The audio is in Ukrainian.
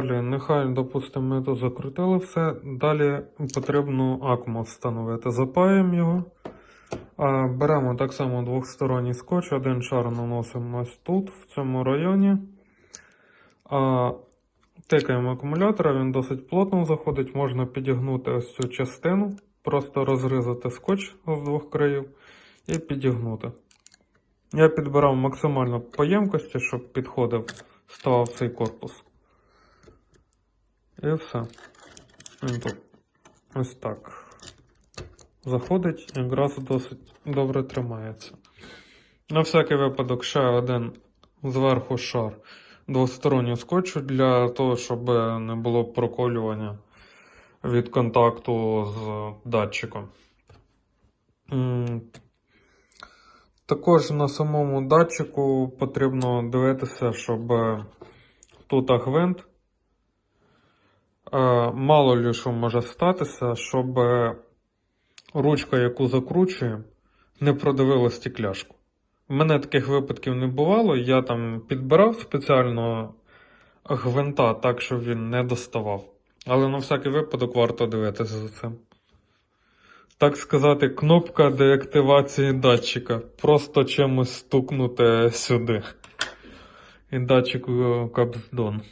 Далі, нехай, допустимо, ми тут закрутили все. Далі потрібно акмо встановити. Запаємо його. Беремо так само двохсторонній скотч, один шар наносимо ось тут, в цьому районі. Тикаємо акумулятора, він досить плотно заходить. Можна підігнути ось цю частину, просто розрізати скотч з двох країв і підігнути. Я підбирав максимально по ємкості, щоб підходив, ставав цей корпус. І все. Ось так. Заходить, якраз досить добре тримається. На всякий випадок ще один зверху шар двостороннього скотчу для того, щоб не було проколювання від контакту з датчиком. Також на самому датчику потрібно дивитися, щоб тут гвинт. Е, Мало ли що може статися, щоб ручка, яку закручуємо, не продавила стекляшку. У мене таких випадків не бувало. Я там підбирав спеціально гвинта так, щоб він не доставав. Але на всякий випадок варто дивитися за цим. Так сказати, кнопка деактивації датчика. Просто чимось стукнути сюди. І датчик капздон.